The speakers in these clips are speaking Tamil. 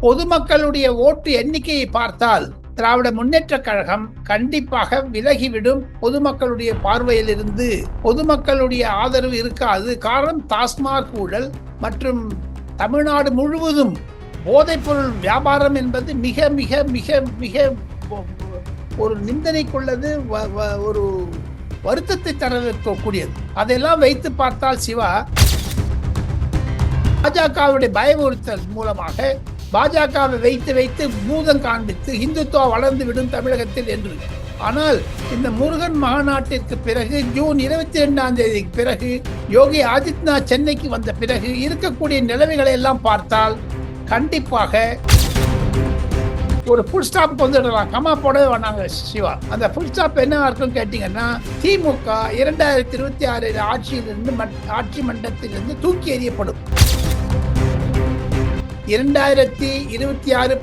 பொதுமக்களுடைய ஓட்டு எண்ணிக்கையை பார்த்தால் திராவிட முன்னேற்ற கழகம் கண்டிப்பாக விலகிவிடும். பொதுமக்களுடைய பார்வையில் இருந்து பொதுமக்களுடைய ஆதரவு இருக்காது. காரணம் டாஸ்மாக் ஊழல் மற்றும் தமிழ்நாடு முழுவதும் போதைப்பொருள் வியாபாரம் என்பது மிக மிக மிக மிக ஒரு நிந்தனைக்குள்ளது வ- வ- ஒரு வருத்தத்தை தரக்கூடியது. அதெல்லாம் வைத்து பார்த்தால் சிவா பாஜகவுடைய பயமுறுத்தல் மூலமாக பாஜகவை வைத்து வைத்து பூதம் காண்பித்து இந்துத்துவா வளர்ந்து விடும் தமிழகத்தில் என்று. ஆனால் இந்த முருகன் மாநாட்டிற்கு பிறகு ஜூன் இருபத்தி ரெண்டாம் தேதிக்கு பிறகு யோகி ஆதித்யநாத் சென்னைக்கு வந்த பிறகு இருக்கக்கூடிய நிலைமைகளை எல்லாம் பார்த்தால் கண்டிப்பாக ஒரு ஃபுல் ஸ்டாப் வந்துடலாம். கமா போடவே வேணாங்க சிவா. அந்த ஃபுல் ஸ்டாப் என்ன இருக்குன்னு கேட்டிங்கன்னா திமுக இரண்டாயிரத்தி இருபத்தி ஆறு ஆட்சியிலிருந்து ஆட்சி மன்றத்திலிருந்து தூக்கி எறியப்படும். இரண்டாயிரத்தி இருபத்தி ஆறு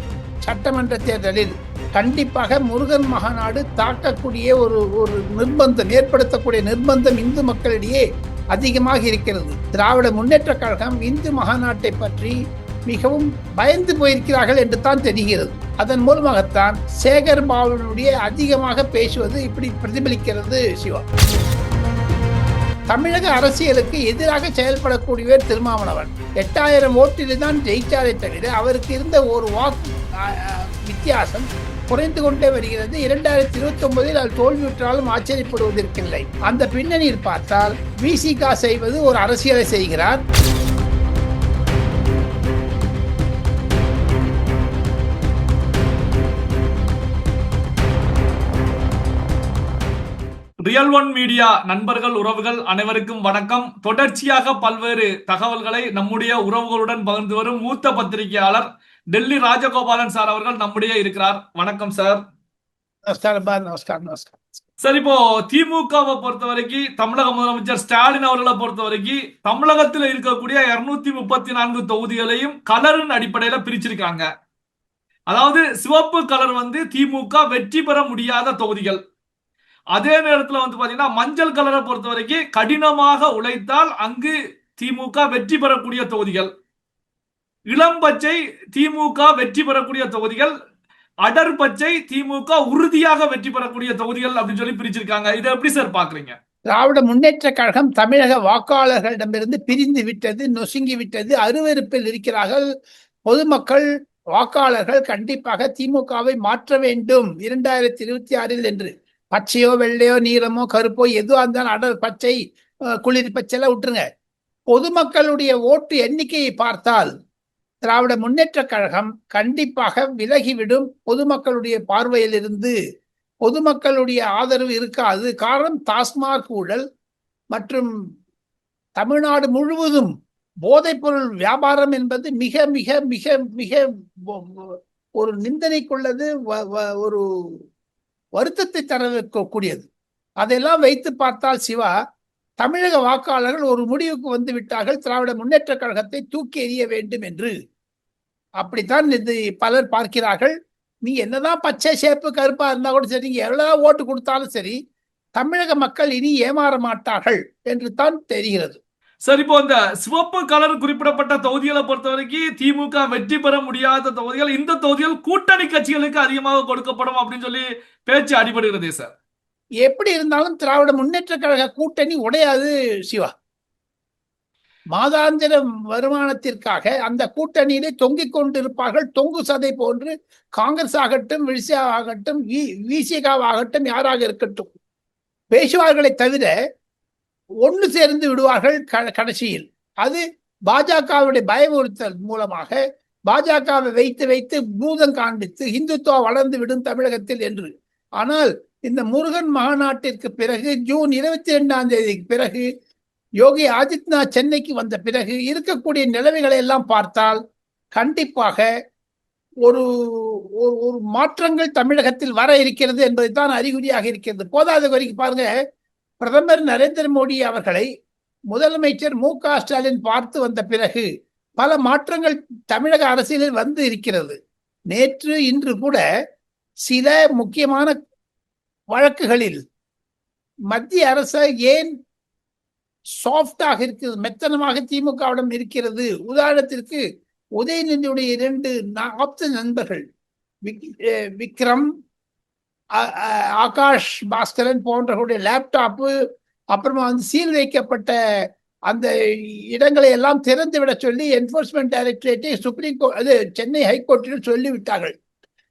சட்டமன்ற தேர்தலில் கண்டிப்பாக முருகன் மகாநாடு தாக்கக்கூடிய ஒரு ஒரு நிர்பந்தம் ஏற்படுத்தக்கூடிய நிர்பந்தம் இந்து மக்களிடையே அதிகமாக இருக்கிறது. திராவிட முன்னேற்ற கழகம் இந்து மகாநாட்டை பற்றி மிகவும் பயந்து போயிருக்கிறார்கள் என்று தான் தெரிகிறது. அதன் மூலமாகத்தான் சேகர் பாபுனுடைய அதிகமாக பேசுவது இப்படி பிரதிபலிக்கிறது சிவா. தமிழக அரசியலுக்கு எதிராக செயல்படக்கூடியவர் திருமாவளவன். எட்டாயிரம் ஓட்டில் தான் ஜெயிச்சாரே தவிர அவருக்கு இருந்த ஒரு வாக்கு வித்தியாசம் குறைந்து கொண்டே வருகிறது. இரண்டாயிரத்தி இருபத்தி ஒன்பதில் அது தோல்வியுற்றாலும் ஆச்சரியப்படுவதற்கில்லை. அந்த பின்னணியில் பார்த்தால் விசிகா செய்வது ஒரு அரசியலை செய்கிறார். ரியல் ஒன் மீடியா நண்பர்கள் உறவுகள் அனைவருக்கும் வணக்கம். தொடர்ச்சியாக பல்வேறு தகவல்களை நம்முடைய உறவுகளுடன் பகிர்ந்து வரும் மூத்த பத்திரிகையாளர் டெல்லி ராஜகோபாலன் சார் அவர்கள் நம்முடைய இருக்கிறார். வணக்கம் சார். சார். இப்போ திமுகவை பொறுத்த வரைக்கும் தமிழக முதலமைச்சர் ஸ்டாலின் அவர்களை பொறுத்த வரைக்கும் தமிழகத்தில் இருக்கக்கூடிய இருநூத்தி முப்பத்தி நான்கு தொகுதிகளையும் கலரின் அடிப்படையில பிரிச்சிருக்காங்க. அதாவது சிவப்பு கலர் வந்து திமுக வெற்றி பெற முடியாத தொகுதிகள். அதே நேரத்துல வந்து பாத்தீங்கன்னா மஞ்சள் கலரை பொறுத்த வரைக்கும் கடினமாக உழைத்தால் அங்கு திமுக வெற்றி பெறக்கூடிய தொகுதிகள். இளம் பச்சை திமுக வெற்றி பெறக்கூடிய தொகுதிகள் அடர் பச்சை திமுக உறுதியாக வெற்றி பெறக்கூடிய தொகுதிகள் அப்படின்னு சொல்லி பிரிச்சிருக்காங்க. இதை எப்படி சார் பாக்குறீங்க? திராவிட முன்னேற்ற கழகம் தமிழக வாக்காளர்களிடமிருந்து பிரிந்து விட்டது நொசுங்கி விட்டது அருவருப்பில் இருக்கிறார்கள். பொதுமக்கள் வாக்காளர்கள் கண்டிப்பாக திமுகவை மாற்ற வேண்டும். இரண்டாயிரத்தி இருபத்தி ஆறில் என்று. பச்சையோ வெள்ளையோ நீளமோ கருப்போ எதுவாக இருந்தாலும் அடர் பச்சை குளிர் பச்சைலாம் விட்டுருங்க. பொதுமக்களுடைய ஓட்டு எண்ணிக்கையை பார்த்தால் திராவிட முன்னேற்ற கழகம் கண்டிப்பாக விலகிவிடும் பொதுமக்களுடைய பார்வையிலிருந்து. பொதுமக்களுடைய ஆதரவு இருக்காது. காரணம் டாஸ்மாக் ஊழல் மற்றும் தமிழ்நாடு முழுவதும் போதைப்பொருள் வியாபாரம் என்பது மிக மிக மிக மிக ஒரு நிந்தனைக்குள்ளது வ- வ- ஒரு வருத்தத்தை தரக்கூடியது அதெல்லாம் வைத்து பார்த்தால் சிவா தமிழக வாக்காளர்கள் ஒரு முடிவுக்கு வந்து விட்டார்கள். திராவிட முன்னேற்ற கழகத்தை தூக்கி எறிய வேண்டும் என்று. அப்படித்தான் இது பலர் பார்க்கிறார்கள். நீ என்னதான் பச்சை சேப்பு கருப்பா இருந்தா கூட சரி நீங்க எவ்வளவு ஓட்டு கொடுத்தாலும் சரி தமிழக மக்கள் இனி ஏமாற மாட்டார்கள் என்று தான் தெரிகிறது. சார் இப்போ இந்த சிவப்பு கலர் குறிப்பிடப்பட்ட தொகுதிகளை பொறுத்த வரைக்கும் திமுக வெற்றி பெற முடியாத தொகுதிகள் இந்த தொகுதிகள் கூட்டணி கட்சிகளுக்கு அதிகமாக கொடுக்கப்படும் அப்படின்னு சொல்லி பேச்சு அடிபடுகிறதே சார். எப்படி இருந்தாலும் திராவிட முன்னேற்ற கழக கூட்டணி உடையாது சிவா. மாதாந்திர வருமானத்திற்காக அந்த கூட்டணியிலே தொங்கிக் கொண்டிருப்பார்கள் தொங்கு சதை போன்று காங்கிரஸ் ஆகட்டும் விசியா ஆகட்டும் விசிகாவாகட்டும் யாராக இருக்கட்டும். பேசுவார்களை தவிர ஒன்று சேர்ந்து விடுவார்கள் க- கடைசியில். அது பாஜகவுடைய பயமுறுத்தல் மூலமாக பாஜகவை வைத்து வைத்து பூதம் காண்பித்து இந்துத்துவா வளர்ந்து விடும் தமிழகத்தில் என்று. ஆனால் இந்த முருகன் மாநாட்டிற்கு பிறகு ஜூன் இருபத்தி ரெண்டாம் தேதிக்கு பிறகு யோகி ஆதித்யநாத் சென்னைக்கு வந்த பிறகு இருக்கக்கூடிய நிலைமைகளை எல்லாம் பார்த்தால் கண்டிப்பாக ஒரு ஒரு ஒரு மாற்றங்கள் தமிழகத்தில் வர இருக்கிறது என்பதுதான் அறிகுறியாக இருக்கிறது. போதாத வரைக்கும் பாருங்க. பிரதமர் நரேந்திர மோடி அவர்களை முதலமைச்சர் மு க ஸ்டாலின் பார்த்து வந்த பிறகு பல மாற்றங்கள் தமிழக அரசியலில் வந்து இருக்கிறது. நேற்று இன்று கூட சில முக்கியமான வழக்குகளில் மத்திய அரசு ஏன் சாஃப்டாக இருக்கிறது மெத்தனமாக திமுகவிடம் இருக்கிறது? உதாரணத்திற்கு உதயநிதியுடைய இரண்டு ஆப்த நண்பர்கள் விக்- விக்ரம் ஆகாஷ் பாஸ்கரன் போன்றவர்களுடைய லேப்டாப்பு அப்புறமா வந்து சீல் வைக்கப்பட்ட அந்த இடங்களை எல்லாம் திறந்து விட சொல்லி என்போர்ஸ்மெண்ட் டைரக்டரேட்டை சுப்ரீம் கோர்ட் அது சென்னை ஹைகோர்ட்டில் சொல்லிவிட்டார்கள்.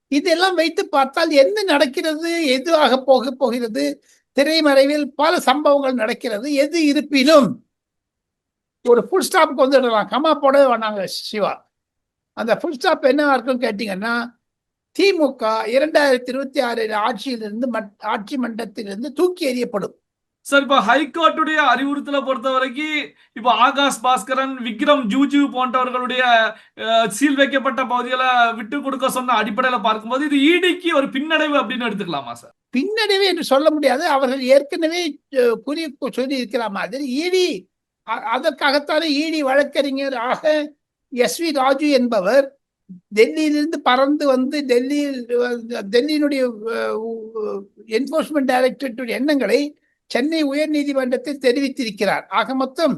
இதெல்லாம் வைத்து பார்த்தால் என்ன நடக்கிறது? எதுவாக போக போகிறது? திரைமறைவில் பல சம்பவங்கள் நடக்கிறது. எது இருப்பினும் ஒரு ஃபுல் ஸ்டாப்புக்கு வந்துடலாம். கமா போடவே வேணாங்க சிவா. அந்த ஃபுல் ஸ்டாப் என்னவா இருக்குன்னு கேட்டிங்கன்னா திமுக இரண்டாயிரத்தி இருபத்தி ஆறு ஆட்சியிலிருந்து ஆட்சி மன்றத்திலிருந்து தூக்கி எறியப்படும். சார் இப்ப ஹைகோர்ட்டுடைய அறிவுறுத்தலை பொறுத்த வரைக்கும் இப்ப ஆகாஷ் பாஸ்கரன் விக்ரம் ஜூஜு போன்றவர்களுடைய சீல் வைக்கப்பட்ட பகுதிகளை விட்டு கொடுக்க சொன்ன அடிப்படையில பார்க்கும்போது இது ஈடிக்கு ஒரு பின்னடைவு அப்படின்னு எடுத்துக்கலாமா சார் பின்னடைவு என்று சொல்ல முடியாது. அவர்கள் ஏற்கனவே குறி சொல்லி இருக்கிற மாதிரி ஈடி அதற்காகத்தானே ஈடி வழக்கறிஞர் ஆக எஸ் வி ராஜு என்பவர் டெல்லியிலிருந்து பறந்து வந்து டெல்லியில் டெல்லியினுடைய என்போர்ஸ்மெண்ட் டைரக்டரேட்டுடைய எண்ணங்களை சென்னை உயர் நீதிமன்றத்தில் தெரிவித்திருக்கிறார். ஆக மொத்தம்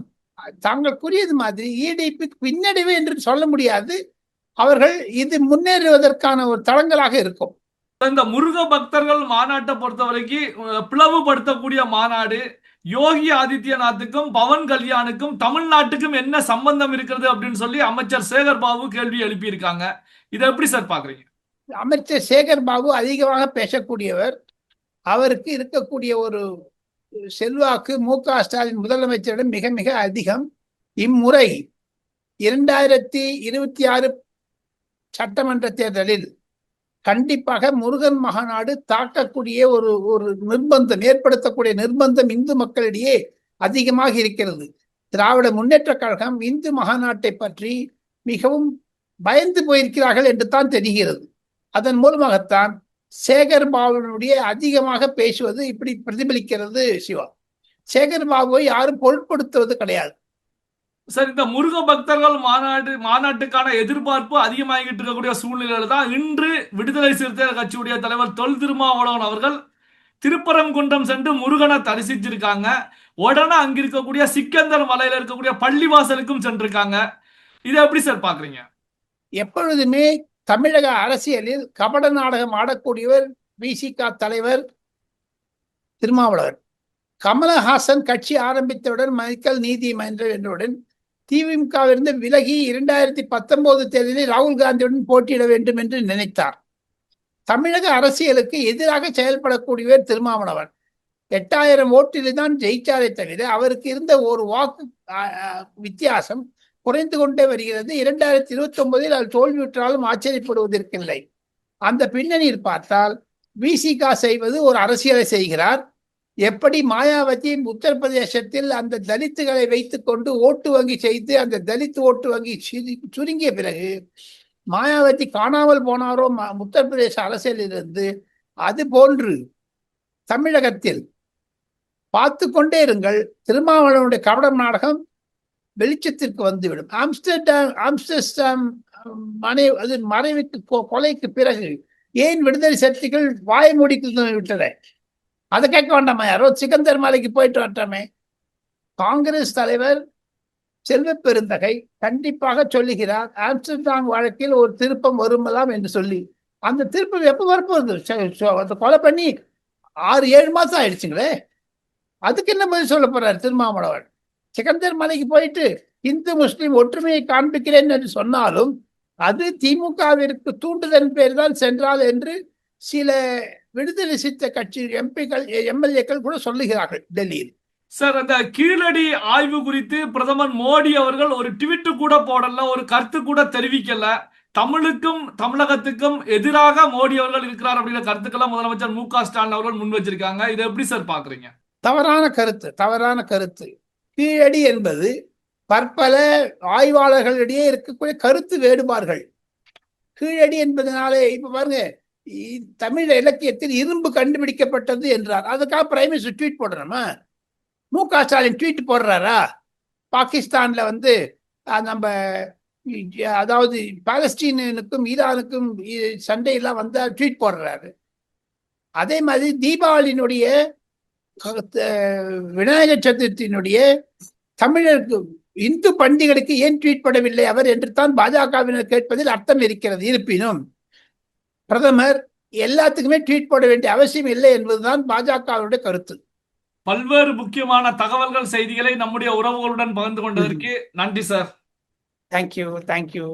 தாங்கள் கூறியது மாதிரி ஈடிக்கு பின்னடைவு என்று சொல்ல முடியாது. அவர்கள் இது முன்னேறுவதற்கான ஒரு தளங்களாக இருக்கும். இந்த முருக பக்தர்கள் மாநாட்டை பொறுத்த வரைக்கும் பிளவுபடுத்தக்கூடிய மாநாடு யோகி ஆதித்யநாத்துக்கும் பவன் கல்யாணுக்கும் தமிழ்நாட்டுக்கும் என்ன சம்பந்தம் இருக்கிறது அப்படின்னு சொல்லி அமைச்சர் சேகர் பாபு கேள்வி எழுப்பியிருக்காங்க. இதை எப்படி சார் பாக்குறீங்க அமைச்சர் சேகர் பாபு அதிகமாக பேசக்கூடியவர். அவருக்கு இருக்கக்கூடிய ஒரு செல்வாக்கு மு க ஸ்டாலின் முதலமைச்சரிடம் மிக மிக அதிகம். இம்முறை இரண்டாயிரத்தி இருபத்தி ஆறு சட்டமன்ற தேர்தலில் கண்டிப்பாக முருகன் மகாநாடு தாக்கக்கூடிய ஒரு ஒரு நிர்பந்தம் ஏற்படுத்தக்கூடிய நிர்பந்தம் இந்து மக்களிடையே அதிகமாக இருக்கிறது. திராவிட முன்னேற்ற கழகம் இந்து மகாநாட்டை பற்றி மிகவும் பயந்து போயிருக்கிறார்கள் என்று தான் தெரிகிறது. அதன் மூலமாகத்தான் சேகர் பாபுனுடைய அதிகமாக பேசுவது இப்படி பிரதிபலிக்கிறது சிவா. சேகர் பாபுவை யாரும் பொருட்படுத்துவது கிடையாது. சார் இந்த முருக பக்தர்கள் மாநாடு மாநாட்டுக்கான எதிர்பார்ப்பு அதிகமாகிட்டு இருக்கக்கூடிய சூழ்நிலையில தான் இன்று விடுதலை சிறுத்தைகள் கட்சியுடைய தலைவர் தொல் திருமாவளவன் அவர்கள் திருப்பரங்குன்றம் சென்று முருகனை தரிசிச்சிருக்காங்க. உடனே அங்க இருக்கக்கூடிய சிக்கந்தர் மலையில இருக்கக்கூடிய பள்ளிவாசலுக்கும் சென்றிருக்காங்க. இதை எப்படி சார் பாக்குறீங்க எப்பொழுதுமே தமிழக அரசியலில் கபட நாடகம் ஆடக்கூடியவர் பிசிகா தலைவர் திருமாவளவர் கமலஹாசன் கட்சி ஆரம்பித்தவுடன் மைக்கேல் நீதிமன்றம் என்றவுடன் திமுகவிலிருந்து விலகி இரண்டாயிரத்தி பத்தொன்பது தேர்தலில் ராகுல் காந்தியுடன் போட்டியிட வேண்டும் என்று நினைத்தார். தமிழக அரசியலுக்கு எதிராக செயல்படக்கூடியவர் திருமாவளவன். எட்டாயிரம் ஓட்டில் தான் ஜெயிச்சாரே தவிர அவருக்கு இருந்த ஒரு வாக்கு வித்தியாசம் குறைந்து கொண்டே வருகிறது. இரண்டாயிரத்தி இருபத்தி ஒன்பதில் அது தோல்வியுற்றாலும் ஆச்சரியப்படுவதற்கில்லை. அந்த பின்னணியில் பார்த்தால் விசிகா செய்வது ஒரு அரசியலை செய்கிறார். எப்படி மாயாவதி உத்தரப்பிரதேசத்தில் அந்த தலித்துகளை வைத்துக்கொண்டு ஓட்டு வங்கி செய்து அந்த தலித் ஓட்டு வங்கி சுரு- சுருங்கிய பிறகு மாயாவதி காணாமல் போனாரோ ம- உத்தரப்பிரதேச அரசியலிருந்து அது போன்று தமிழகத்தில் பார்த்து கொண்டே இருங்கள். திருமாவளவனுடைய கபடம் நாடகம் வெளிச்சத்திற்கு வந்துவிடும். ஆம்ஸ்டர்டாம் ஆம்ஸ்டர்டாம் மனை அது மறைவுக்கு கொ- கொலைக்கு பிறகு ஏன் விடுதலை சக்திகள் வாய மூடிக்கு விட்டன? அதை கேட்க வேண்டாமா. யாரோ சிக்கந்தர் மலைக்கு போயிட்டு வரட்டாமே. காங்கிரஸ் தலைவர் செல்வ பெருந்தகை கண்டிப்பாக சொல்லுகிறார் ஆம்ஸ்டர்டாங் வழக்கில் ஒரு திருப்பம் வருமலாம் என்று சொல்லி. அந்த திருப்பம் எப்போ வரப்போகுது? அதை கொலை பண்ணி ஆறு ஏழு மாசம் ஆயிடுச்சுங்களே. அதுக்கு என்ன பதில் சொல்ல போறார் திருமாவளவன்? சிக்கந்தர் மலைக்கு போயிட்டு இந்து முஸ்லீம் ஒற்றுமையை காண்பிக்கிறேன் என்று சொன்னாலும் அது திமுகவிற்கு தூண்டுதல் பேர் தான் சென்றால் என்று சில விடுதலை சித்த கட்சி எம்பிக்கள் எம்எல்ஏக்கள் கூட சொல்லுகிறார்கள் டெல்லியில். சார் அந்த கீழடி ஆய்வு குறித்து பிரதமர் மோடி அவர்கள் ஒரு ட்வீட் கூட போடல ஒரு கருத்து கூட தெரிவிக்கல. தமிழுக்கும் தமிழகத்துக்கும் எதிராக மோடி அவர்கள் இருக்கிறார் அப்படிங்கிற கருத்துக்களை முதலமைச்சர் மு க ஸ்டாலின் அவர்கள் முன் வச்சிருக்காங்க. இதை எப்படி சார் பாக்குறீங்க? தவறான கருத்து தவறான கருத்து. கீழடி என்பது பற்பல ஆய்வாளர்களிடையே இருக்கக்கூடிய கருத்து வேறுபாடுகள். கீழடி என்பதனாலே இப்ப பாருங்க தமிழ் இலக்கியத்தில் இரும்பு கண்டுபிடிக்கப்பட்டது என்றார். அதுக்காக பிரைம் மினிஸ்டர் ட்வீட் போடுறோமா மு க ஸ்டாலின் ட்வீட் போடுறாரா? பாகிஸ்தான்ல வந்து நம்ம அதாவது பாலஸ்டீனுக்கும் ஈரானுக்கும் சண்டையெல்லாம் வந்து ட்வீட் போடுறாரு. அதே மாதிரி தீபாவளியினுடைய விநாயகர் சதுர்த்தியினுடைய தமிழருக்கு இந்து பண்டிகைகளுக்கு ஏன் ட்வீட் படவில்லை அவர் என்று தான் பாஜகவினர் கேட்பதில் அர்த்தம் இருக்கிறது. இருப்பினும் பிரதமர் எல்லாத்துக்குமே ட்வீட் போட வேண்டிய அவசியம் இல்லை என்பதுதான் பாஜகவுடைய கருத்து. பல்வேறு முக்கியமான தகவல்கள் செய்திகளை நம்முடைய உறவுகளுடன் பகிர்ந்து கொண்டதற்கு நன்றி சார். Thank you thank you